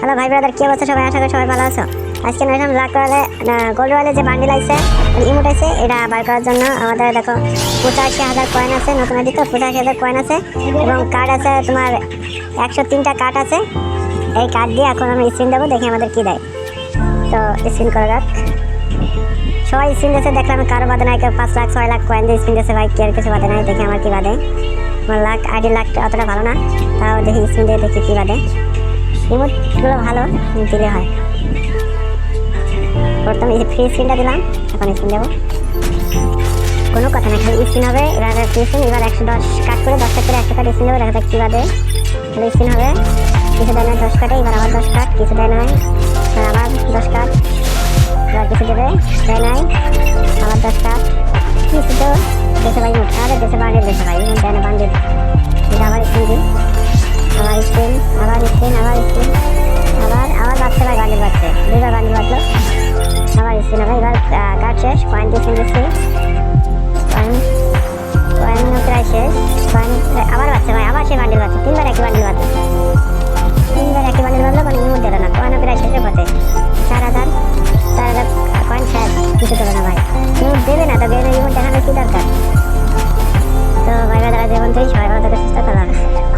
Hello ভাই brother কি অবস্থা? সবাই, আশা করি সবাই ভালো আছো। আজকে নয়সাম লাখ রয়্যালে গোল্ড রয়্যালে যে বান্ডিল আছে ইমোট আছে, এটা বার করার জন্য আমাদের, দেখো, পঁচাশি হাজার কয়েন আছে, নতুন আইডি তো, পঁচাশি হাজার কয়েন আছে, এবং কার্ড আছে তোমার একশো তিনটা কার্ড আছে। এই কার্ড দিয়ে এখন আমি স্ক্রিন দেবো, দেখি আমাদের কি দেয়। তো স্ক্রিন করা যাক সবাই স্ক্রিন দিয়েছে, দেখলাম কারও বাদে নাই, কেউ পাঁচ লাখ, ছয় লাখ কয়েন দিয়ে স্ক্রিন দিয়েছে, ভাই কি আর কিছু বাদে নাই, দেখি আমার কি বাদে। আমার লাখ আইডি লাখ অতটা ভালো না, তাও দেখি স্ক্রিন দিয়ে দেখি কি বাদে। রিমোটগুলো ভালো, দিলে হয়। প্রথমে এই ফ্রি স্ক্রিনটা দিলাম, এখন স্ক্রিন দেবো। কোনো কথা না, খালি স্ক্রিন হবে, এবার ফ্রি স্ক্রিন এবার একশো দশ কাট করে দশটা করে একশো কাট স্ক্রিন দেবো, দেখা যাক কী বাদে। তাহলে স্ক্রিন হবে, কিছু দেয় না, দশ কাটে এবার আবার দশ কাট কিছু দেয় নাই, এবার আবার দশ কাট এবার কিছু দেবে, দেয় নাই, আবার দশ কাট কিছু তো দেশে ভাই মোট আরে দেশে বান্ডিল দেশে ভাই। পানি বাঁধলো আবার স্পিন হবে এবার কাট শেষ, পয়েন্ট দিয়ে ফেলতেছি পয়েন্ট প্রায় শেষ। পয়েন্ট আবার বাচ্চা, ভাই, আবার সে বান্ডিল বাঁচে তিনবার একই বান্ডিল বাঁচে তিনবার একই বান্ডিল বাঁধলো, কোনো ইমুট দিল না। কয়েন প্রায় শেষের পথে। চার হাজার চার হাজার কয়েন শেষ। কিছু দিল না, ভাই। ইমুট দেবে না তো গেমের ইমুট দেখানোর কী দরকার? তো, ভাই ভাই, তারা জীবন থেকে সবাই ভালো থেকে সুস্থ থাকবে